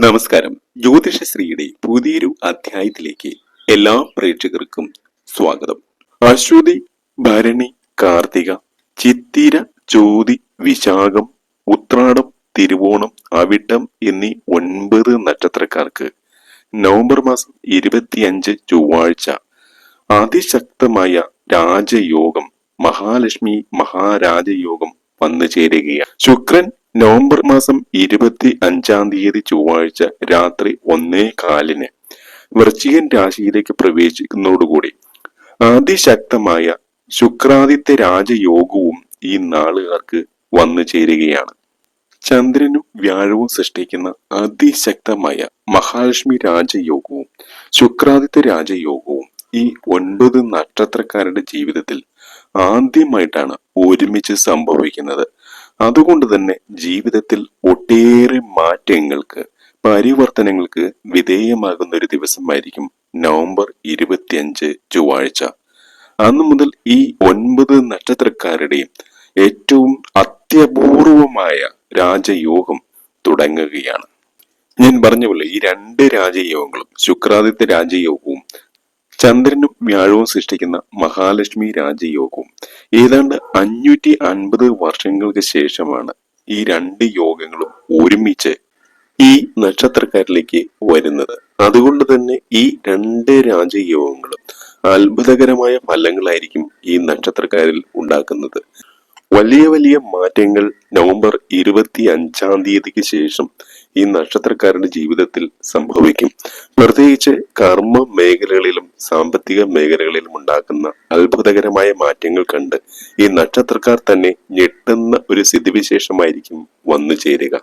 നമസ്കാരം. ജ്യോതിഷശ്രീയുടെ പുതിയൊരു അധ്യായത്തിലേക്ക് എല്ലാ പ്രേക്ഷകർക്കും സ്വാഗതം. അശ്വതി ഭരണി കാർത്തിക ചിത്തിര ചോതി വിശാഖം ഉത്രാടം തിരുവോണം അവിട്ടം എന്നീ ഒൻപത് നക്ഷത്രക്കാർക്ക് നവംബർ മാസം ഇരുപത്തിയഞ്ച് ചൊവ്വാഴ്ച അതിശക്തമായ രാജയോഗം മഹാലക്ഷ്മി മഹാരാജയോഗം വന്നു ചേരുകയാണ്. ശുക്രൻ നവംബർ മാസം ഇരുപത്തി അഞ്ചാം തീയതി ചൊവ്വാഴ്ച രാത്രി ഒന്നേ കാലിന് വൃശ്ചികൻ രാശിയിലേക്ക് പ്രവേശിക്കുന്നതോടുകൂടി അതിശക്തമായ ശുക്രാദിത്യ രാജയോഗവും ഈ നാളുകാർക്ക് വന്നു ചേരുകയാണ്. ചന്ദ്രനും വ്യാഴവും സൃഷ്ടിക്കുന്ന അതിശക്തമായ മഹാലക്ഷ്മി രാജയോഗവും ശുക്രാദിത്യ രാജയോഗവും ഈ ഒൻപത് നക്ഷത്രക്കാരുടെ ജീവിതത്തിൽ ആദ്യമായിട്ടാണ് ഒരുമിച്ച് സംഭവിക്കുന്നത്. അതുകൊണ്ട് തന്നെ ജീവിതത്തിൽ ഒട്ടേറെ മാറ്റങ്ങൾക്ക് പരിവർത്തനങ്ങൾക്ക് വിധേയമാകുന്ന ഒരു ദിവസമായിരിക്കും നവംബർ ഇരുപത്തിയഞ്ച് ചൊവ്വാഴ്ച. അന്നു മുതൽ ഈ ഒൻപത് നക്ഷത്രക്കാരുടെയും ഏറ്റവും അത്യപൂർവമായ രാജയോഗം തുടങ്ങുകയാണ്. ഞാൻ പറഞ്ഞ പോലെ ഈ രണ്ട് രാജയോഗങ്ങളും ശുക്രാദിത്യ രാജയോഗവും ചന്ദ്രനും വ്യാഴവും സൃഷ്ടിക്കുന്ന മഹാലക്ഷ്മി രാജയോഗവും. ഏതാണ്ട് അഞ്ഞൂറ്റി അൻപത് വർഷങ്ങൾക്ക് ശേഷമാണ് ഈ രണ്ട് യോഗങ്ങളും ഒരുമിച്ച് ഈ നക്ഷത്രക്കാരിലേക്ക് വരുന്നത്. അതുകൊണ്ട് തന്നെ ഈ രണ്ട് രാജയോഗങ്ങളും അത്ഭുതകരമായ ഫലങ്ങളായിരിക്കും ഈ നക്ഷത്രക്കാരിൽ ഉണ്ടാക്കുന്നത്. വലിയ വലിയ മാറ്റങ്ങൾ നവംബർ ഇരുപത്തി അഞ്ചാം തീയതിക്ക് ശേഷം ഈ നക്ഷത്രക്കാരുടെ ജീവിതത്തിൽ സംഭവിക്കും. പ്രത്യേകിച്ച് കർമ്മ മേഖലകളിലും സാമ്പത്തിക മേഖലകളിലും ഉണ്ടാക്കുന്ന അത്ഭുതകരമായ മാറ്റങ്ങൾ കണ്ട് ഈ നക്ഷത്രക്കാർ തന്നെ ഞെട്ടുന്ന ഒരു സ്ഥിതിവിശേഷമായിരിക്കും വന്നു ചേരുക.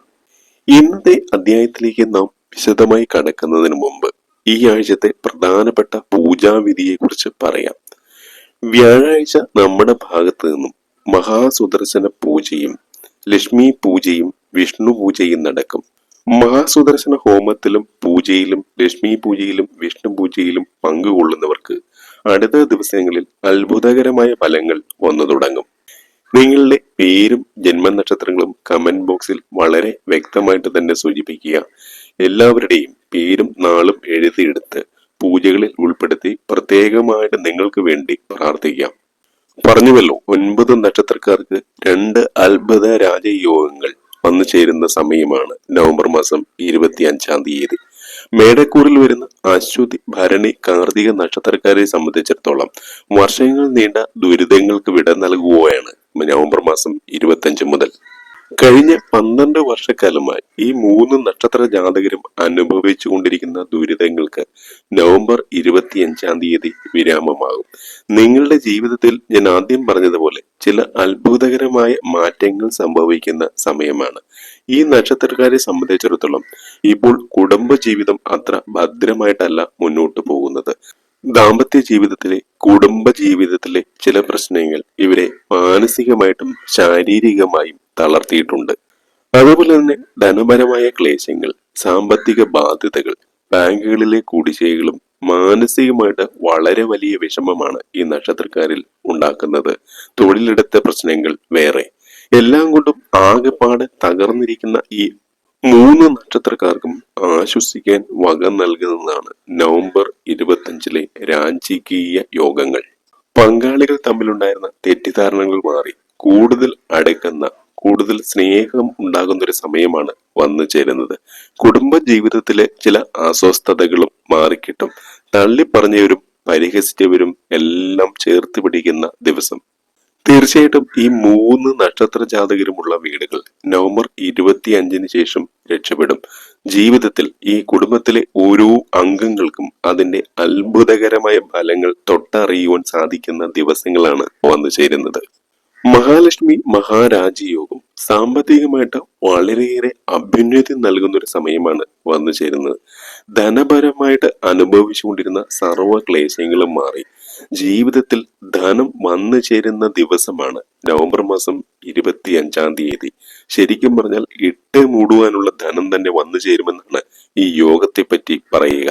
ഇന്നത്തെ അധ്യായത്തിലേക്ക് നാം വിശദമായി കടക്കുന്നതിന് മുമ്പ് ഈ ആഴ്ചത്തെ പ്രധാനപ്പെട്ട പൂജാവിധിയെ കുറിച്ച് പറയാം. വ്യാഴാഴ്ച നമ്മുടെ ഭാഗത്ത് നിന്നും മഹാസുദർശന പൂജയും ലക്ഷ്മി പൂജയും വിഷ്ണു പൂജയും നടക്കും. മഹാസുദർശന ഹോമത്തിലും പൂജയിലും ലക്ഷ്മി പൂജയിലും വിഷ്ണു പൂജയിലും പങ്കുകൊള്ളുന്നവർക്ക് അടുത്ത ദിവസങ്ങളിൽ അത്ഭുതകരമായ ഫലങ്ങൾ വന്നു തുടങ്ങും. നിങ്ങളുടെ പേരും ജന്മനക്ഷത്രങ്ങളും കമന്റ് ബോക്സിൽ വളരെ വ്യക്തമായിട്ട് തന്നെ സൂചിപ്പിക്കുക. എല്ലാവരുടെയും പേരും നാളും എഴുതിയെടുത്ത് പൂജകളിൽ ഉൾപ്പെടുത്തി പ്രത്യേകമായിട്ട് നിങ്ങൾക്ക് വേണ്ടി പ്രാർത്ഥിക്കാം. പറഞ്ഞുവല്ലോ ഒൻപത് നക്ഷത്രക്കാർക്ക് രണ്ട് അത്ഭുത രാജയോഗങ്ങൾ വന്നു ചേരുന്ന സമയമാണ് നവംബർ മാസം ഇരുപത്തി അഞ്ചാം തീയതി. മേടക്കൂറിൽ വരുന്ന അശ്വതി ഭരണി കാർത്തിക നക്ഷത്രക്കാരെ സംബന്ധിച്ചിടത്തോളം വർഷങ്ങൾ നീണ്ട ദുരിതങ്ങൾക്ക് വിട നൽകുകയാണ് നവംബർ മാസം ഇരുപത്തി മുതൽ. കഴിഞ്ഞ പന്ത്രണ്ട് വർഷക്കാലമായി ഈ മൂന്ന് നക്ഷത്ര ജാതകരും അനുഭവിച്ചു കൊണ്ടിരിക്കുന്ന ദുരിതങ്ങൾക്ക് നവംബർ ഇരുപത്തിയഞ്ചാം തീയതി വിരാമമാകും. നിങ്ങളുടെ ജീവിതത്തിൽ ഞാൻ ആദ്യം പറഞ്ഞതുപോലെ ചില അത്ഭുതകരമായ മാറ്റങ്ങൾ സംഭവിക്കുന്ന സമയമാണ്. ഈ നക്ഷത്രക്കാരെ സംബന്ധിച്ചിടത്തോളം ഇപ്പോൾ കുടുംബ ജീവിതം അത്ര ഭദ്രമായിട്ടല്ല മുന്നോട്ട് പോകുന്നത്. ദാമ്പത്യ ജീവിതത്തിലെ കുടുംബ ജീവിതത്തിലെ ചില പ്രശ്നങ്ങൾ ഇവരെ മാനസികമായിട്ടും ശാരീരികമായും തളർത്തിയിട്ടുണ്ട്. അതുപോലെ തന്നെ ധനപരമായ ക്ലേശങ്ങൾ സാമ്പത്തിക ബാധ്യതകൾ ബാങ്കുകളിലെ കുടിശ്ശികകളും മാനസികമായിട്ട് വളരെ വലിയ വിഷമമാണ് ഈ നക്ഷത്രക്കാരിൽ ഉണ്ടാക്കുന്നത്. തൊഴിലിടത്തെ പ്രശ്നങ്ങൾ വേറെ. എല്ലാം കൊണ്ടും ആകെപ്പാടെ തകർന്നിരിക്കുന്ന ഈ മൂന്ന് നക്ഷത്രക്കാർക്കും ആശ്വസിക്കാൻ വക നൽകുന്നതാണ് നവംബർ ഇരുപത്തഞ്ചിലെ രാജകീയ യോഗങ്ങൾ. പങ്കാളികൾ തമ്മിലുണ്ടായിരുന്ന തെറ്റിദ്ധാരണകൾ മാറി കൂടുതൽ അടുക്കുന്ന കൂടുതൽ സ്നേഹം ഉണ്ടാകുന്ന ഒരു സമയമാണ് വന്നു ചേരുന്നത്. കുടുംബ ജീവിതത്തിലെ ചില അസ്വസ്ഥതകളും മാറിക്കിട്ടും. തള്ളിപ്പറഞ്ഞവരും പരിഹസിച്ചവരും എല്ലാം ചേർത്ത് പിടിക്കുന്ന ദിവസം തീർച്ചയായിട്ടും ഈ മൂന്ന് നക്ഷത്ര ജാതകരുമുള്ള വീടുകൾ നവംബർ ഇരുപത്തി അഞ്ചിന് ശേഷം രക്ഷപ്പെടും. ജീവിതത്തിൽ ഈ കുടുംബത്തിലെ ഓരോ അംഗങ്ങൾക്കും അതിന്റെ അത്ഭുതകരമായ ഫലങ്ങൾ തൊട്ടറിയുവാൻ സാധിക്കുന്ന ദിവസങ്ങളാണ് വന്നു ചേരുന്നത്. മഹാലക്ഷ്മി മഹാരാജയോഗം സാമ്പത്തികമായിട്ട് വളരെയേറെ അഭ്യുന്നതി നൽകുന്ന ഒരു സമയമാണ് വന്നു ചേരുന്നത്. ധനപരമായിട്ട് അനുഭവിച്ചുകൊണ്ടിരുന്ന സർവ ക്ലേശങ്ങളും മാറി. ജീവിതത്തിൽ ധനം വന്നു ചേരുന്ന ദിവസമാണ് നവംബർ മാസം ഇരുപത്തി അഞ്ചാം തീയതി. ശരിക്കും പറഞ്ഞാൽ ഇട്ട് മൂടുവാനുള്ള ധനം തന്നെ വന്നു ചേരുമെന്നാണ് ഈ യോഗത്തെ പറ്റി പറയുക.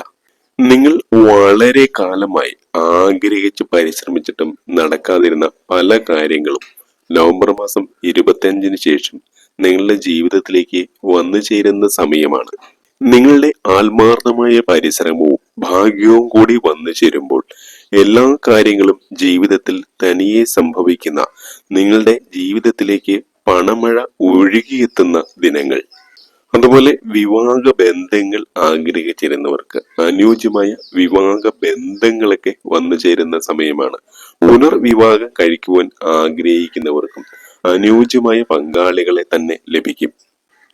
നിങ്ങൾ വളരെ കാലമായി ആഗ്രഹിച്ച് പരിശ്രമിച്ചിട്ടും നടക്കാതിരുന്ന പല കാര്യങ്ങളും നവംബർ മാസം ഇരുപത്തിയഞ്ചിന് ശേഷം നിങ്ങളുടെ ജീവിതത്തിലേക്ക് വന്നു ചേരുന്ന സമയമാണ്. നിങ്ങളുടെ ആത്മാർത്ഥമായ പരിശ്രമവും ഭാഗ്യവും കൂടി വന്നു ചേരുമ്പോൾ എല്ലാ കാര്യങ്ങളും ജീവിതത്തിൽ തനിയെ സംഭവിക്കുന്ന നിങ്ങളുടെ ജീവിതത്തിലേക്ക് പണമഴ ഒഴുകിയെത്തുന്ന ദിനങ്ങൾ. അതുപോലെ വിവാഹ ബന്ധങ്ങൾ ആഗ്രഹിച്ചിരുന്നവർക്ക് അനുയോജ്യമായ വിവാഹ ബന്ധങ്ങളൊക്കെ വന്നു ചേരുന്ന സമയമാണ്. പുനർവിവാഹം കഴിക്കുവാൻ ആഗ്രഹിക്കുന്നവർക്കും അനുയോജ്യമായ പങ്കാളികളെ തന്നെ ലഭിക്കും.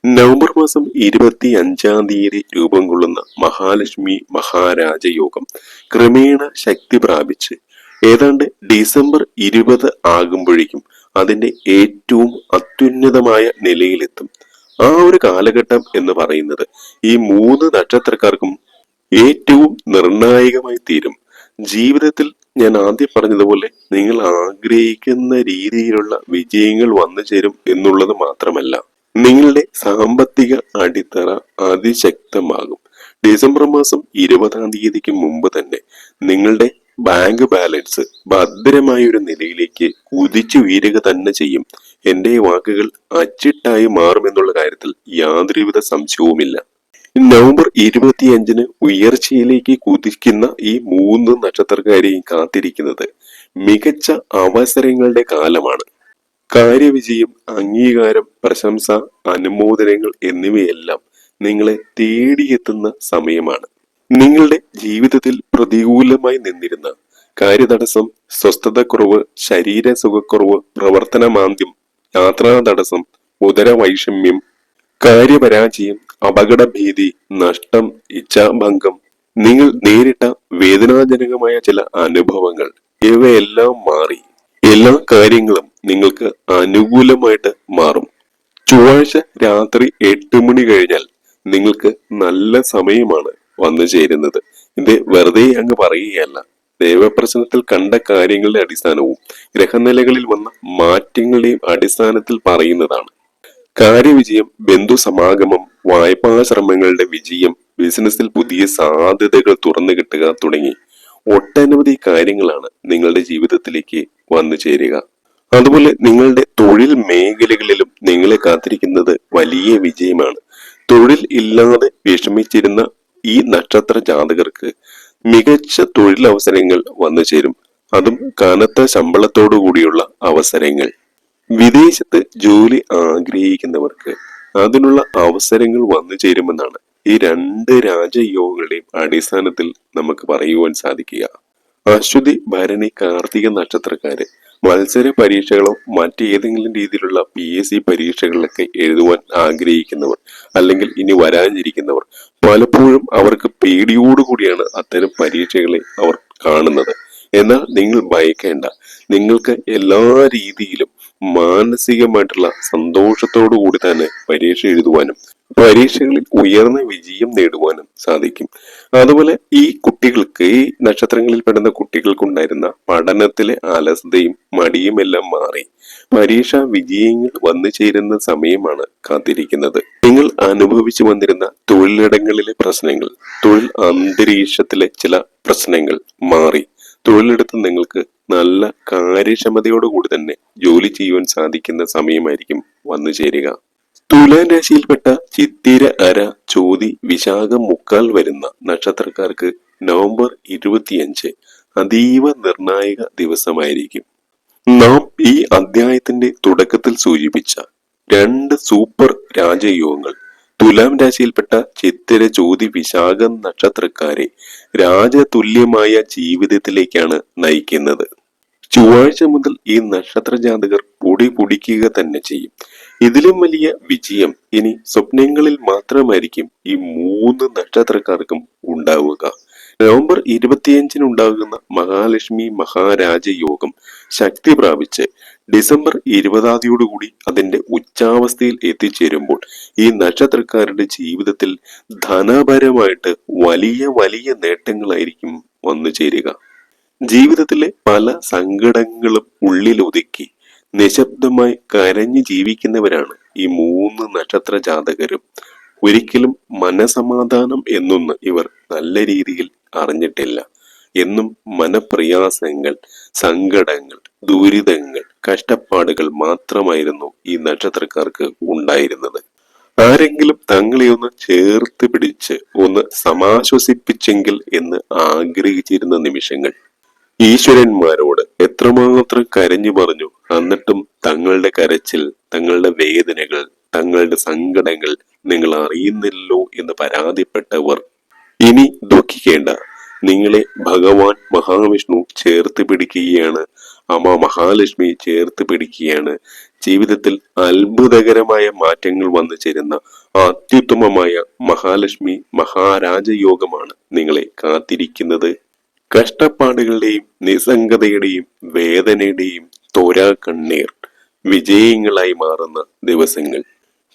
നവംബർ മാസം ഇരുപത്തി അഞ്ചാം തീയതി രൂപം കൊള്ളുന്ന മഹാലക്ഷ്മി മഹാരാജയോഗം ക്രമേണ ശക്തി പ്രാപിച്ച് ഏതാണ്ട് ഡിസംബർ ഇരുപത് ആകുമ്പോഴേക്കും അതിന്റെ ഏറ്റവും അത്യുന്നതമായ നിലയിലെത്തും. ആ ഒരു കാലഘട്ടം എന്ന് പറയുന്നത് ഈ മൂന്ന് നക്ഷത്രക്കാർക്കും ഏറ്റവും നിർണായകമായി തീരും. ജീവിതത്തിൽ ഞാൻ ആദ്യം പറഞ്ഞതുപോലെ നിങ്ങൾ ആഗ്രഹിക്കുന്ന രീതിയിലുള്ള വിജയങ്ങൾ വന്നു ചേരും എന്നുള്ളത് മാത്രമല്ല. നിങ്ങളുടെ സാമ്പത്തിക അടിത്തറ അതിശക്തമാകും. ഡിസംബർ മാസം ഇരുപതാം തീയതിക്ക് മുമ്പ് തന്നെ നിങ്ങളുടെ ബാങ്ക് ബാലൻസ് ഭദ്രമായ ഒരു നിലയിലേക്ക് കുതിച്ചു വീരുക തന്നെ ചെയ്യും. എന്റെ വാക്കുകൾ അച്ചിട്ടായി മാറുമെന്നുള്ള കാര്യത്തിൽ യാതൊരുവിധ സംശയവുമില്ല. നവംബർ ഇരുപത്തിയഞ്ചിന് ഉയർച്ചയിലേക്ക് കുതിക്കുന്ന ഈ മൂന്ന് നക്ഷത്രക്കാരെയും കാത്തിരിക്കുന്നത് മികച്ച അവസരങ്ങളുടെ കാലമാണ്. കാര്യവിജയം അംഗീകാരം പ്രശംസ അനുമോദനങ്ങൾ എന്നിവയെല്ലാം നിങ്ങളെ തേടിയെത്തുന്ന സമയമാണ്. നിങ്ങളുടെ ജീവിതത്തിൽ പ്രതികൂലമായി നിന്നിരുന്ന കാര്യതടസ്സം സ്വസ്ഥതക്കുറവ് ശരീര സുഖക്കുറവ് പ്രവർത്തന മാന്ദ്യം യാത്രാ തടസ്സം ഉദരവൈഷമ്യം കാര്യപരാജയം അപകടഭീതി നഷ്ടം ഇച്ഛാഭംഗം നിങ്ങൾ നേരിട്ട വേദനാജനകമായ ചില അനുഭവങ്ങൾ ഇവയെല്ലാം മാറി. എല്ലാ കാര്യങ്ങളും നിങ്ങൾക്ക് അനുകൂലമായിട്ട് മാറും. ചൊവ്വാഴ്ച രാത്രി എട്ട് മണി കഴിഞ്ഞാൽ നിങ്ങൾക്ക് നല്ല സമയമാണ് വന്നു ചേരുന്നത്. ഇത് വെറുതെ അങ്ങ് പറയുകയല്ല. ദൈവപ്രശ്നത്തിൽ കണ്ട കാര്യങ്ങളുടെ അടിസ്ഥാനവും ഗ്രഹനിലകളിൽ വന്ന മാറ്റങ്ങളുടെയും അടിസ്ഥാനത്തിൽ പറയുന്നതാണ്. കാര്യവിജയം ബന്ധു സമാഗമം വായ്പാ ശ്രമങ്ങളുടെ വിജയം ബിസിനസ്സിൽ പുതിയ സാധ്യതകൾ തുറന്നു കിട്ടുക തുടങ്ങി ഒട്ടനവധി കാര്യങ്ങളാണ് നിങ്ങളുടെ ജീവിതത്തിലേക്ക് വന്നു ചേരുക. അതുപോലെ നിങ്ങളുടെ തൊഴിൽ മേഖലകളിലും നിങ്ങളെ കാത്തിരിക്കുന്നത് വലിയ വിജയമാണ്. തൊഴിൽ ഇല്ലാതെ വിഷമിച്ചിരുന്ന ഈ നക്ഷത്ര ജാതകർക്ക് മികച്ച തൊഴിലവസരങ്ങൾ വന്നു ചേരും. അതും കനത്ത ശമ്പളത്തോടു കൂടിയുള്ള അവസരങ്ങൾ. വിദേശത്ത് ജോലി ആഗ്രഹിക്കുന്നവർക്ക് അതിനുള്ള അവസരങ്ങൾ വന്നു ചേരുമെന്നാണ് ഈ രണ്ട് രാജയോഗങ്ങളുടെയും അടിസ്ഥാനത്തിൽ നമുക്ക് പറയുവാൻ സാധിക്കുക. അശ്വതി ഭരണി കാർത്തിക നക്ഷത്രക്കാര് മത്സര പരീക്ഷകളോ മറ്റേതെങ്കിലും രീതിയിലുള്ള പി എസ് സി പരീക്ഷകളിലൊക്കെ എഴുതുവാൻ ആഗ്രഹിക്കുന്നവർ അല്ലെങ്കിൽ ഇനി വരാനിരിക്കുന്നവർ പലപ്പോഴും അവർക്ക് പേടിയോടുകൂടിയാണ് അത്തരം പരീക്ഷകളെ അവർ കാണുന്നത്. എന്നാൽ നിങ്ങൾ ഭയക്കേണ്ട. നിങ്ങൾക്ക് എല്ലാ രീതിയിലും മാനസികമായിട്ടുള്ള സന്തോഷത്തോടു കൂടി തന്നെ പരീക്ഷ എഴുതുവാനും പരീക്ഷകളിൽ ഉയർന്ന വിജയം നേടുവാനും സാധിക്കും. അതുപോലെ ഈ കുട്ടികൾക്ക് ഈ നക്ഷത്രങ്ങളിൽ പെടുന്ന കുട്ടികൾക്കുണ്ടായിരുന്ന പഠനത്തിലെ അലസതയും മടിയും എല്ലാം മാറി. പരീക്ഷാ വിജയങ്ങൾ വന്നു ചേരുന്ന സമയമാണ് കാത്തിരിക്കുന്നത്. നിങ്ങൾ അനുഭവിച്ചു വന്നിരുന്ന തൊഴിലിടങ്ങളിലെ പ്രശ്നങ്ങൾ തൊഴിൽ അന്തരീക്ഷത്തിലെ ചില പ്രശ്നങ്ങൾ മാറി. തൊഴിലെടുത്ത് നിങ്ങൾക്ക് നല്ല കാര്യക്ഷമതയോടുകൂടി തന്നെ ജോലി ചെയ്യുവാൻ സാധിക്കുന്ന സമയമായിരിക്കും വന്നു ചേരുക. തുലാൻ രാശിയിൽപ്പെട്ട ചിത്തിര അര ചോതി വിശാഖം മുക്കാൽ വരുന്ന നക്ഷത്രക്കാർക്ക് നവംബർ ഇരുപത്തിയഞ്ച് അതീവ നിർണായക ദിവസമായിരിക്കും. നാം ഈ അധ്യായത്തിന്റെ തുടക്കത്തിൽ സൂചിപ്പിച്ച രണ്ട് സൂപ്പർ രാജയോഗങ്ങൾ തുലാം രാശിയിൽപ്പെട്ട ചിത്തിര ജ്യോതി വിശാഖം നക്ഷത്രക്കാരെ രാജതുല്യമായ ജീവിതത്തിലേക്കാണ് നയിക്കുന്നത്. ചൊവ്വാഴ്ച മുതൽ ഈ നക്ഷത്ര ജാതകർ പൊടി പൊടിക്കുക തന്നെ ചെയ്യും. ഇതിലും വലിയ വിജയം ഇനി സ്വപ്നങ്ങളിൽ മാത്രമായിരിക്കും ഈ മൂന്ന് നക്ഷത്രക്കാർക്കും ഉണ്ടാവുക. നവംബർ ഇരുപത്തിയഞ്ചിന് ഉണ്ടാകുന്ന മഹാലക്ഷ്മി മഹാരാജ യോഗം ശക്തി പ്രാപിച്ച് ഡിസംബർ ഇരുപതാതിയോടുകൂടി അതിന്റെ ഉച്ചാവസ്ഥയിൽ എത്തിച്ചേരുമ്പോൾ ഈ നക്ഷത്രക്കാരുടെ ജീവിതത്തിൽ ധനപരമായിട്ട് വലിയ വലിയ നേട്ടങ്ങളായിരിക്കും വന്നു ചേരുക ജീവിതത്തിലെ പല സങ്കടങ്ങളും ഉള്ളിലൊതുക്കി നിശബ്ദമായി കരഞ്ഞു ജീവിക്കുന്നവരാണ് ഈ മൂന്ന് നക്ഷത്ര ജാതകരും. ഒരിക്കലും മനസമാധാനം എന്നൊന്ന് ഇവർ നല്ല രീതിയിൽ അറിഞ്ഞിട്ടില്ല. എന്നും മനപ്രയാസങ്ങൾ സങ്കടങ്ങൾ ദുരിതങ്ങൾ കഷ്ടപ്പാടുകൾ മാത്രമായിരുന്നു ഈ നക്ഷത്രക്കാർക്ക് ഉണ്ടായിരുന്നത്. ആരെങ്കിലും തങ്ങളെ ഒന്ന് ചേർത്ത് പിടിച്ച് ഒന്ന് സമാശ്വസിപ്പിച്ചെങ്കിൽ എന്ന് ആഗ്രഹിച്ചിരുന്ന നിമിഷങ്ങൾ. ഈശ്വരന്മാരോട് എത്രമാത്രം കരഞ്ഞു പറഞ്ഞു എന്നിട്ടും തങ്ങളുടെ കരച്ചിൽ തങ്ങളുടെ വേദനകൾ തങ്ങളുടെ സങ്കടങ്ങൾ നിങ്ങൾ അറിയുന്നില്ലല്ലോ എന്ന് പരാതിപ്പെട്ടവർ ഇനി ദുഃഖിക്കേണ്ട. നിങ്ങളെ ഭഗവാൻ മഹാവിഷ്ണു ചേർത്ത് പിടിക്കുകയാണ്. അമ്മ മഹാലക്ഷ്മി ചേർത്ത് പിടിക്കുകയാണ്. ജീവിതത്തിൽ അത്ഭുതകരമായ മാറ്റങ്ങൾ വന്നു ചേരുന്ന അത്യുത്തമമായ മഹാലക്ഷ്മി മഹാരാജയോഗമാണ് നിങ്ങളെ കാത്തിരിക്കുന്നത്. കഷ്ടപ്പാടുകളുടെയും നിസ്സംഗതയുടെയും വേദനയുടെയും തോരാ കണ്ണീർ. വിജയങ്ങളായി മാറുന്ന ദിവസങ്ങൾ.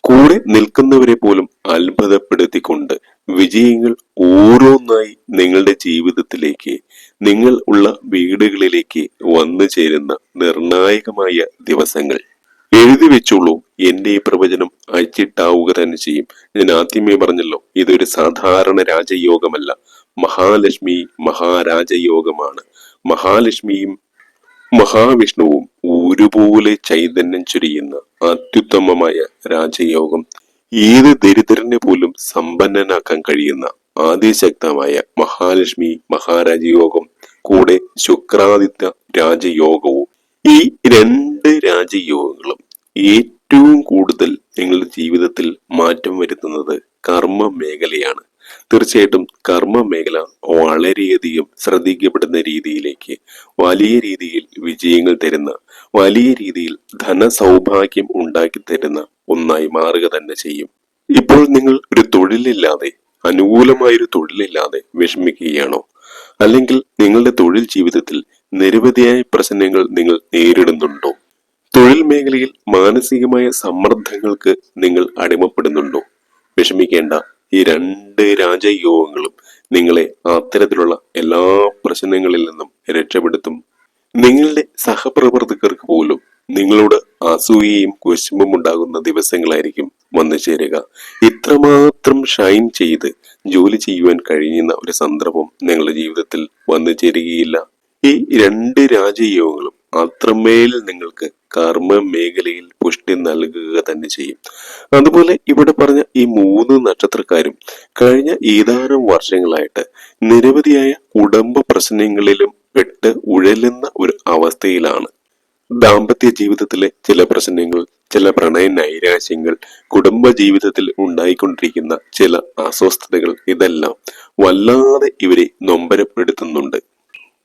കൂടെ നിൽക്കുന്നവരെ പോലും അത്ഭുതപ്പെടുത്തിക്കൊണ്ട് വിജയങ്ങൾ ഓരോന്നായി നിങ്ങളുടെ ജീവിതത്തിലേക്ക് നിങ്ങൾ ഉള്ള വീടുകളിലേക്ക് വന്നു ചേരുന്ന നിർണായകമായ ദിവസങ്ങൾ. എഴുതി വെച്ചോളൂ എന്റെ ഈ പ്രവചനം അയച്ചിട്ടാവുക തന്നെ ചെയ്യും. ഞാൻ ആദ്യമേ പറഞ്ഞല്ലോ ഇതൊരു സാധാരണ രാജയോഗമല്ല. മഹാലക്ഷ്മി മഹാരാജയോഗമാണ്. മഹാലക്ഷ്മിയും മഹാവിഷ്ണുവും ഒരുപോലെ ചൈതന്യം ചൊരിയുന്ന അത്യുത്തമമായ രാജയോഗം. ഏത് ദരിദ്രനെ പോലും സമ്പന്നനാക്കാൻ കഴിയുന്ന ആദിശക്തമായ മഹാലക്ഷ്മി മഹാരാജയോഗം കൂടെ ശുക്രാദിത്യ രാജയോഗവും. ഈ രണ്ട് രാജയോഗങ്ങളും ഏറ്റവും കൂടുതൽ നിങ്ങളുടെ ജീവിതത്തിൽ മാറ്റം വരുത്തുന്നത് കർമ്മ മേഖലയാണ് തീർച്ചയായിട്ടും കർമ്മ മേഖല വളരെയധികം ശ്രദ്ധിക്കപ്പെടുന്ന രീതിയിലേക്ക് വലിയ രീതിയിൽ വിജയങ്ങൾ തരുന്ന വലിയ രീതിയിൽ ധനസൗഭാഗ്യം ഉണ്ടാക്കി തരുന്ന ഒന്നായി മാറുക തന്നെ ചെയ്യും. ഇപ്പോൾ നിങ്ങൾ ഒരു തൊഴിലില്ലാതെ അനുകൂലമായൊരു തൊഴിലില്ലാതെ വിഷമിക്കുകയാണോ? അല്ലെങ്കിൽ നിങ്ങളുടെ തൊഴിൽ ജീവിതത്തിൽ നിരവധിയായ പ്രശ്നങ്ങൾ നിങ്ങൾ നേരിടുന്നുണ്ടോ? തൊഴിൽ മേഖലയിൽ മാനസികമായ സമ്മർദ്ദങ്ങൾക്ക് നിങ്ങൾ അടിമപ്പെടുന്നുണ്ടോ? വിഷമിക്കേണ്ട. ഈ രണ്ട് രാജയോഗങ്ങളും നിങ്ങളെ അത്തരത്തിലുള്ള എല്ലാ പ്രശ്നങ്ങളിൽ നിന്നും രക്ഷപ്പെടുത്തും. നിങ്ങളുടെ സഹപ്രവർത്തകർക്ക് പോലും നിങ്ങളോട് അസൂയയും കുശുമ്പും ഉണ്ടാകുന്ന ദിവസങ്ങളായിരിക്കും വന്നു ചേരുക. ഇത്രമാത്രം ഷൈൻ ചെയ്ത് ജോലി ചെയ്യുവാൻ കഴിയുന്ന ഒരു സന്ദർഭം നിങ്ങളുടെ ജീവിതത്തിൽ വന്നു ചേരുകയില്ല. ഈ രണ്ട് രാജയോഗങ്ങളും അത്രമേൽ നിങ്ങൾക്ക് കർമ്മ മേഖലയിൽ പുഷ്ടി നൽകുക തന്നെ ചെയ്യും. അതുപോലെ ഇവിടെ പറഞ്ഞ ഈ മൂന്ന് നക്ഷത്രക്കാരും കഴിഞ്ഞ ഏതാനും വർഷങ്ങളായിട്ട് നിരവധിയായ കുടുംബ പ്രശ്നങ്ങളിലും പെട്ട് ഉഴലുന്ന ഒരു അവസ്ഥയിലാണ്. ദാമ്പത്യ ജീവിതത്തിലെ ചില പ്രശ്നങ്ങൾ ചില പ്രണയ നൈരാശ്യങ്ങൾ കുടുംബ ജീവിതത്തിൽ ഉണ്ടായിക്കൊണ്ടിരിക്കുന്ന ചില അസ്വസ്ഥതകൾ ഇതെല്ലാം വല്ലാതെ ഇവരെ നൊമ്പരപ്പെടുത്തുന്നുണ്ട്.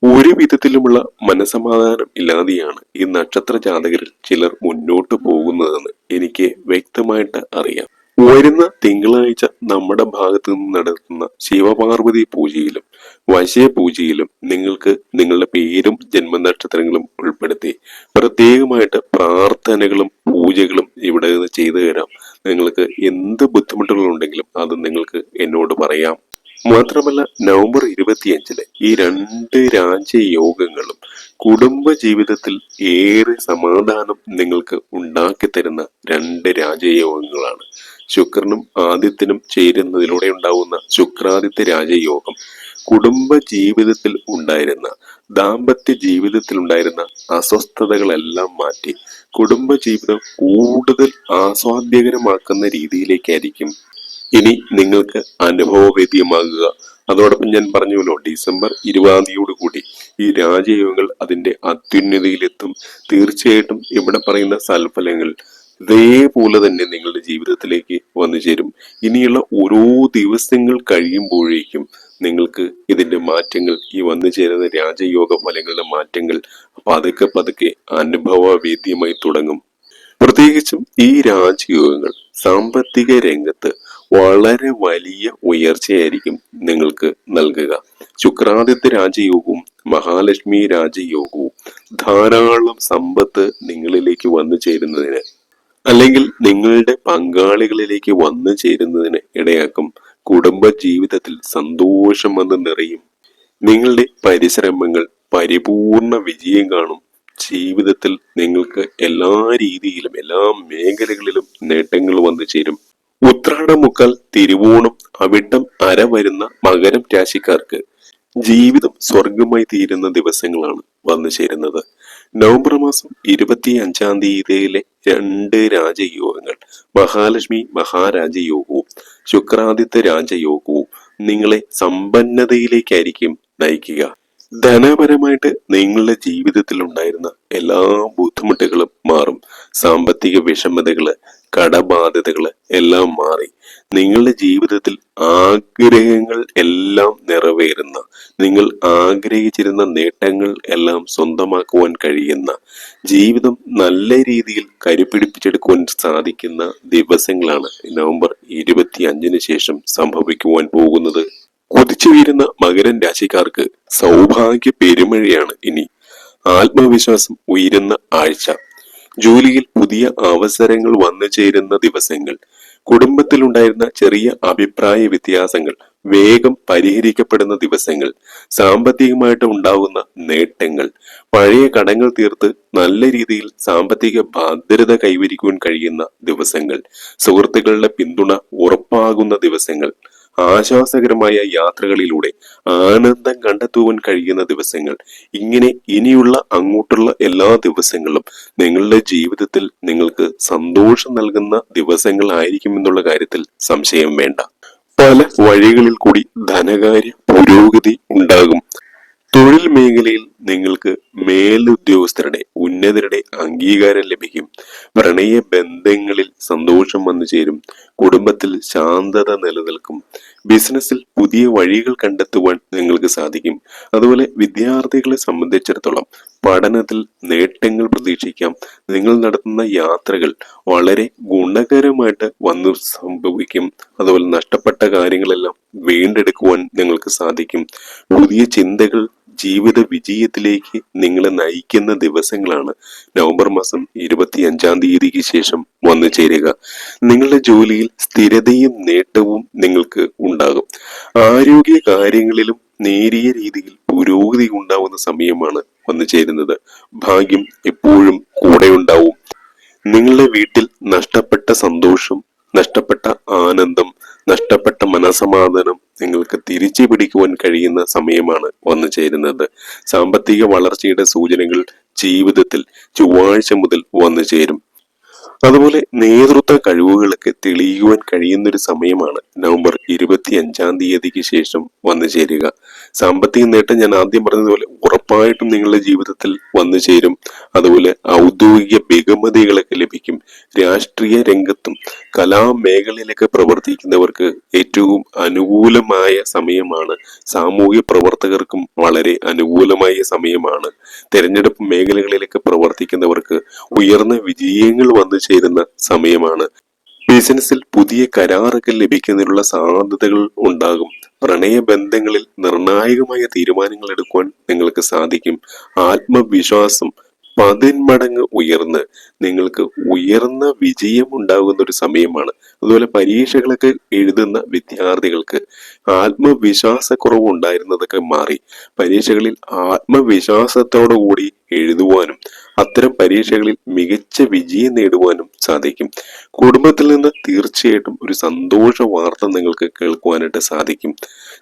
ഒരു വിധത്തിലുമുള്ള മനസമാധാനം ഇല്ലാതെയാണ് ഈ നക്ഷത്ര ജാതകരിൽ ചിലർ മുന്നോട്ട് പോകുന്നതെന്ന് എനിക്ക് വ്യക്തമായിട്ട് അറിയാം. വരുന്ന തിങ്കളാഴ്ച നമ്മുടെ ഭാഗത്തു നിന്ന് നടത്തുന്ന ശിവപാർവതി പൂജയിലും വശയ പൂജയിലും നിങ്ങൾക്ക് നിങ്ങളുടെ പേരും ജന്മനക്ഷത്രങ്ങളും ഉൾപ്പെടുത്തി പ്രത്യേകമായിട്ട് പ്രാർത്ഥനകളും പൂജകളും ഇവിടെ ചെയ്തു തരാം. നിങ്ങൾക്ക് എന്ത് ബുദ്ധിമുട്ടുകളുണ്ടെങ്കിലും അത് നിങ്ങൾക്ക് എന്നോട് പറയാം. മാത്രമല്ല നവംബർ ഇരുപത്തിയഞ്ചിന് ഈ രണ്ട് രാജ്യയോഗങ്ങളും കുടുംബ ജീവിതത്തിൽ ഏറെ സമാധാനം നിങ്ങൾക്ക് ഉണ്ടാക്കി തരുന്ന രണ്ട് രാജയോഗങ്ങളാണ് ശുക്രനും ആദിത്യനും ചേരുന്നതിലൂടെ ഉണ്ടാവുന്ന ശുക്രാദിത്യ രാജയോഗം കുടുംബ ജീവിതത്തിൽ ഉണ്ടായിരുന്ന ദാമ്പത്യ ജീവിതത്തിൽ ഉണ്ടായിരുന്ന അസ്വസ്ഥതകളെല്ലാം മാറ്റി കുടുംബ ജീവിതം കൂടുതൽ ആസ്വാദ്യകരമാക്കുന്ന രീതിയിലേക്കായിരിക്കും ഇനി നിങ്ങൾക്ക് അനുഭവവേദ്യമാകുക. അതോടൊപ്പം ഞാൻ പറഞ്ഞുവല്ലോ ഡിസംബർ ഇരുപതാം കൂടി ഈ രാജയോഗങ്ങൾ അതിന്റെ അത്യുന്നതിയിലെത്തും. തീർച്ചയായിട്ടും ഇവിടെ പറയുന്ന സൽഫലങ്ങൾ ഇതേപോലെ തന്നെ നിങ്ങളുടെ ജീവിതത്തിലേക്ക് വന്നു ചേരും. ഇനിയുള്ള ഓരോ ദിവസങ്ങൾ കഴിയുമ്പോഴേക്കും നിങ്ങൾക്ക് ഇതിന്റെ മാറ്റങ്ങൾ ഈ വന്നു ചേരുന്ന രാജയോഗ ഫലങ്ങളുടെ മാറ്റങ്ങൾ പതുക്കെ പതുക്കെ അനുഭവവേദ്യമായി തുടങ്ങും. പ്രത്യേകിച്ചും ഈ രാജയോഗങ്ങൾ സാമ്പത്തിക രംഗത്ത് വളരെ വലിയ ഉയർച്ചയായിരിക്കും നിങ്ങൾക്ക് നൽകുക. ശുക്രാദിത്യ രാജയോഗവും മഹാലക്ഷ്മി രാജയോഗവും ധാരാളം സമ്പത്ത് നിങ്ങളിലേക്ക് വന്നു ചേരുന്നതിന് അല്ലെങ്കിൽ നിങ്ങളുടെ പങ്കാളികളിലേക്ക് വന്നു ചേരുന്നതിന് ഇടയാക്കും. കുടുംബ ജീവിതത്തിൽ സന്തോഷം വന്ന് നിറയും. നിങ്ങളുടെ പരിശ്രമങ്ങൾ പരിപൂർണ വിജയം കാണും. ജീവിതത്തിൽ നിങ്ങൾക്ക് എല്ലാ രീതിയിലും എല്ലാ മേഖലകളിലും നേട്ടങ്ങൾ വന്നു ചേരും. ഉത്രാടം മുക്കാൽ തിരുവോണം അവിട്ടം അര വരുന്ന മകരം രാശിക്കാർക്ക് ജീവിതം സ്വർഗമായി തീരുന്ന ദിവസങ്ങളാണ് വന്നു ചേരുന്നത്. നവംബർ മാസം ഇരുപത്തി അഞ്ചാം തീയതിയിലെ രണ്ട് രാജയോഗങ്ങൾ. മഹാലക്ഷ്മി മഹാരാജയോഗവും ശുക്രാദിത്യ രാജയോഗവും നിങ്ങളെ സമ്പന്നതയിലേക്കായിരിക്കും നയിക്കുക. ധനപരമായിട്ട് നിങ്ങളുടെ ജീവിതത്തിൽ ഉണ്ടായിരുന്ന എല്ലാ ബുദ്ധിമുട്ടുകളും മാറും. സാമ്പത്തിക വിഷമതകൾ കടബാധ്യതകൾ എല്ലാം മാറി. നിങ്ങളുടെ ജീവിതത്തിൽ ആഗ്രഹങ്ങൾ എല്ലാം നിറവേറുന്ന നിങ്ങൾ ആഗ്രഹിച്ചിരുന്ന നേട്ടങ്ങൾ എല്ലാം സ്വന്തമാക്കുവാൻ കഴിയുന്ന ജീവിതം നല്ല രീതിയിൽ കരുപിടിപ്പിച്ചെടുക്കുവാൻ സാധിക്കുന്ന ദിവസങ്ങളാണ് നവംബർ ഇരുപത്തി അഞ്ചിന് ശേഷം സംഭവിക്കുവാൻ പോകുന്നത്. കുതിച്ചു വീരുന്ന മകരൻ രാശിക്കാർക്ക് സൗഭാഗ്യ പെരുമഴയാണ് ഇനി. ആത്മവിശ്വാസം ഉയരുന്ന ആഴ്ച. ജോലിയിൽ പുതിയ അവസരങ്ങൾ വന്നു ചേരുന്ന ദിവസങ്ങൾ കുടുംബത്തിലുണ്ടായിരുന്ന ചെറിയ അഭിപ്രായ വ്യത്യാസങ്ങൾ വേഗം പരിഹരിക്കപ്പെടുന്ന ദിവസങ്ങൾ സാമ്പത്തികമായിട്ട് ഉണ്ടാകുന്ന നേട്ടങ്ങൾ പഴയ കടങ്ങൾ തീർത്ത് നല്ല രീതിയിൽ സാമ്പത്തിക ഭദ്രത കൈവരിക്കുവാൻ കഴിയുന്ന ദിവസങ്ങൾ സുഹൃത്തുക്കളുടെ പിന്തുണ ഉറപ്പാകുന്ന ദിവസങ്ങൾ ആശ്വാസകരമായ യാത്രകളിലൂടെ ആനന്ദം കണ്ടെത്തുവാൻ കഴിയുന്ന ദിവസങ്ങൾ. ഇങ്ങനെ ഇനിയുള്ള അങ്ങോട്ടുള്ള എല്ലാ ദിവസങ്ങളും നിങ്ങളുടെ ജീവിതത്തിൽ നിങ്ങൾക്ക് സന്തോഷം നൽകുന്ന ദിവസങ്ങളായിരിക്കും എന്നുള്ള കാര്യത്തിൽ സംശയം വേണ്ട. പല വഴികളിൽ കൂടി ധനകാര്യ പുരോഗതി ഉണ്ടാകും. തൊഴിൽ മേഖലയിൽ നിങ്ങൾക്ക് മേലുദ്യോഗസ്ഥരുടെ ഉന്നതരുടെ അംഗീകാരം ലഭിക്കും. പ്രണയ ബന്ധങ്ങളിൽ സന്തോഷം വന്നു ചേരും. കുടുംബത്തിൽ ശാന്തത നിലനിൽക്കും. ബിസിനസ്സിൽ പുതിയ വഴികൾ കണ്ടെത്തുവാൻ നിങ്ങൾക്ക് സാധിക്കും. അതുപോലെ വിദ്യാർത്ഥികളെ സംബന്ധിച്ചിടത്തോളം പഠനത്തിൽ നേട്ടങ്ങൾ പ്രതീക്ഷിക്കാം. നിങ്ങൾ നടത്തുന്ന യാത്രകൾ വളരെ ഗുണകരമായിട്ട് വന്നു സംഭവിക്കും. അതുപോലെ നഷ്ടപ്പെട്ട കാര്യങ്ങളെല്ലാം വീണ്ടെടുക്കുവാൻ നിങ്ങൾക്ക് സാധിക്കും. പുതിയ ചിന്തകൾ ജീവിത വിജയത്തിലേക്ക് നിങ്ങളെ നയിക്കുന്ന ദിവസങ്ങളാണ് നവംബർ മാസം ഇരുപത്തി അഞ്ചാം തീയതിക്ക് ശേഷം വന്നു ചേരുക. നിങ്ങളുടെ ജോലിയിൽ സ്ഥിരതയും നേട്ടവും നിങ്ങൾക്ക് ഉണ്ടാകും. ആരോഗ്യ കാര്യങ്ങളിലും നേരിയ രീതിയിൽ പുരോഗതി ഉണ്ടാവുന്ന സമയമാണ് വന്നു ചേരുന്നത്. ഭാഗ്യം എപ്പോഴും കൂടെ ഉണ്ടാവും. നിങ്ങളുടെ വീട്ടിൽ നഷ്ടപ്പെട്ട സന്തോഷം നഷ്ടപ്പെട്ട ആനന്ദം നഷ്ടപ്പെട്ട മനസമാധാനം നിങ്ങൾക്ക് തിരിച്ചു പിടിക്കുവാൻ കഴിയുന്ന സമയമാണ് വന്നു ചേരുന്നത്. സാമ്പത്തിക വളർച്ചയുടെ സൂചനകൾ ജീവിതത്തിൽ ചൊവ്വാഴ്ച മുതൽ വന്നു ചേരും. അതുപോലെ നേതൃത്വ കഴിവുകളൊക്കെ തെളിയുവാൻ കഴിയുന്നൊരു സമയമാണ് നവംബർ ഇരുപത്തി അഞ്ചാം തീയതിക്ക് ശേഷം വന്നു ചേരുക. സാമ്പത്തിക നേട്ടം ഞാൻ ആദ്യം പറഞ്ഞതുപോലെ ഉറപ്പായിട്ടും നിങ്ങളുടെ ജീവിതത്തിൽ വന്നു ചേരും. അതുപോലെ ഔദ്യോഗിക ബഹുമതികളൊക്കെ ലഭിക്കും. രാഷ്ട്രീയ രംഗത്തും കലാമേഖലയിലൊക്കെ പ്രവർത്തിക്കുന്നവർക്ക് ഏറ്റവും അനുകൂലമായ സമയമാണ്. സാമൂഹ്യ പ്രവർത്തകർക്കും വളരെ അനുകൂലമായ സമയമാണ്. തെരഞ്ഞെടുപ്പ് മേഖലകളിലൊക്കെ പ്രവർത്തിക്കുന്നവർക്ക് ഉയർന്ന വിജയങ്ങൾ വന്നു ചേരുന്ന സമയമാണ്. ബിസിനസ്സിൽ പുതിയ കരാറുകൾ ലഭിക്കുന്നതിനുള്ള സാധ്യതകൾ ഉണ്ടാകും. പ്രണയബന്ധങ്ങളിൽ നിർണായകമായ തീരുമാനങ്ങൾ എടുക്കുവാൻ നിങ്ങൾക്ക് സാധിക്കും. ആത്മവിശ്വാസം പതിന്മടങ്ങ് ഉയർന്ന് നിങ്ങൾക്ക് ഉയർന്ന വിജയം ഉണ്ടാകുന്ന ഒരു സമയമാണ്. അതുപോലെ പരീക്ഷകളൊക്കെ എഴുതുന്ന വിദ്യാർത്ഥികൾക്ക് ആത്മവിശ്വാസക്കുറവ് ഉണ്ടായിരുന്നതൊക്കെ മാറി. പരീക്ഷകളിൽ ആത്മവിശ്വാസത്തോടു കൂടി എഴുതുവാനും അത്തരം പരീക്ഷകളിൽ മികച്ച വിജയം നേടുവാനും സാധിക്കും. കുടുംബത്തിൽ നിന്ന് തീർച്ചയായിട്ടും ഒരു സന്തോഷ വാർത്ത നിങ്ങൾക്ക് കേൾക്കുവാനായിട്ട് സാധിക്കും.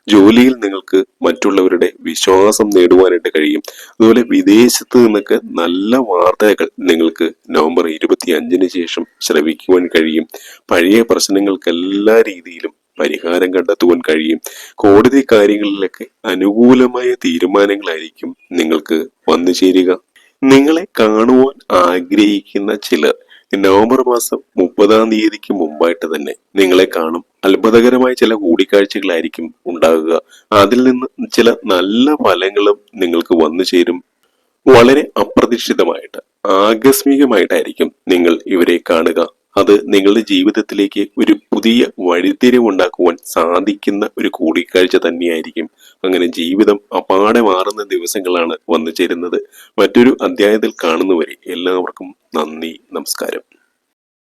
ജോലിയിൽ നിങ്ങൾക്ക് മറ്റുള്ളവരുടെ വിശ്വാസം നേടുവാനായിട്ട് കഴിയും. അതുപോലെ വിദേശത്ത് നിന്നൊക്കെ നല്ല വാർത്തകൾ നിങ്ങൾക്ക് നവംബർ ഇരുപത്തി അഞ്ചിന് ശേഷം ശ്രവിക്കുവാൻ കഴിയും. പഴയ പ്രശ്നങ്ങൾക്ക് എല്ലാ രീതിയിലും പരിഹാരം കണ്ടെത്തുവാൻ കഴിയും. കോടതി കാര്യങ്ങളിലൊക്കെ അനുകൂലമായ തീരുമാനങ്ങളായിരിക്കും നിങ്ങൾക്ക് വന്നു ചേരുക. നിങ്ങളെ കാണുവാൻ ആഗ്രഹിക്കുന്ന ചിലർ നവംബർ മാസം മുപ്പതാം തീയതിക്ക് മുമ്പായിട്ട് തന്നെ നിങ്ങളെ കാണും. അത്ഭുതകരമായ ചില കൂടിക്കാഴ്ചകളായിരിക്കും ഉണ്ടാകുക. അതിൽ നിന്ന് ചില നല്ല ഫലങ്ങളും നിങ്ങൾക്ക് വന്നു ചേരും. വളരെ അപ്രതീക്ഷിതമായിട്ട് ആകസ്മികമായിട്ടായിരിക്കും നിങ്ങൾ ഇവരെ കാണുക. അത് നിങ്ങളുടെ ജീവിതത്തിലേക്ക് ഒരു പുതിയ വഴിത്തിരിവ് ഉണ്ടാക്കുവാൻ സാധിക്കുന്ന ഒരു കൂടിക്കാഴ്ച തന്നെയായിരിക്കും. അങ്ങനെ ജീവിതം അപാടെ മാറുന്ന ദിവസങ്ങളാണ് വന്നു ചേരുന്നത് മറ്റൊരു അധ്യായത്തിൽ കാണുന്നവരെ എല്ലാവർക്കും നന്ദി നമസ്കാരം.